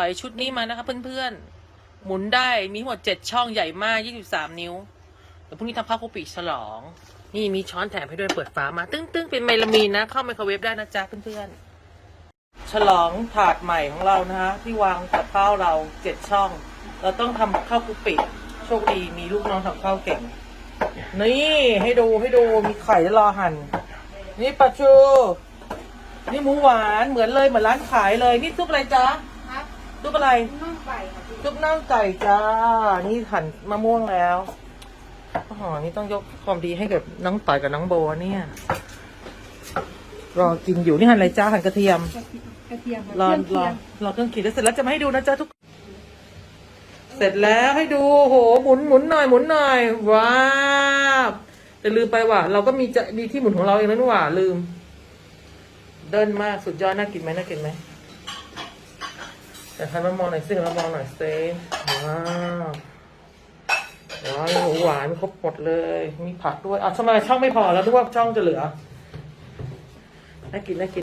ถอยชุดนี้มานะคะเพื่อนๆ หมุนได้มีทั้งหมดเจ็ดช่องใหญ่มากยี่สิบสามนิ้ว เดี๋ยวพรุ่งนี้ทำข้าวคุปีฉลอง นี่มีช้อนแถมให้ด้วยเปิดฝามา ตึ้งๆ เป็นเมลามีนนะ เข้าไมโครเวฟได้นะจ๊ะเพื่อนๆ ฉลองถาดใหม่ของเรานะคะที่วางกับข้าวเราเจ็ดช่อง เราต้องทำข้าวคุปีโชคดีมีลูกน้องทำข้าวเก่ง นี่ให้ดูให้ดูมีไข่รอหั่น นี่ปลาชู นี่หมูหวานเหมือนเลยเหมือนร้านขายเลย นี่ซุปอะไรจ๊ะ ซุปอะไร น่องไก่ค่ะพี่ซุปน่องไก่จ้า นี่หั่นมะม่วงแล้วอ๋อนี่ต้องยกความดีให้กับน้องต่อยกับน้องโบเนี่ย รอกินอยู่นี่หั่นอะไรจ้าหั่นกระเทียม กระเทียมรอเครรื่อองรอเครื่องขีดแล้วเสร็จแล้วจะมาให้ดูนะจ๊ะทุก เสร็จแล้วให้ดูโหหมุนหมุนหน่อยหมุนหน่อยว้าวแต่ลืมไปว่ะเราก็มีจะมีที่หมุนของเราเองแล้วนี่หว่าลืม เดินมากสุดยอดน่ากินไหมน่ากินไหม แต่ทันมามองหน่อยสิมามองหน่อยสิว้าวว้าวหวานครบหมดเลย มีผักด้วยอะทำไมช่องไม่พอแล้วด้วยว่าช่องจะเหลือน่ากินน่ากิน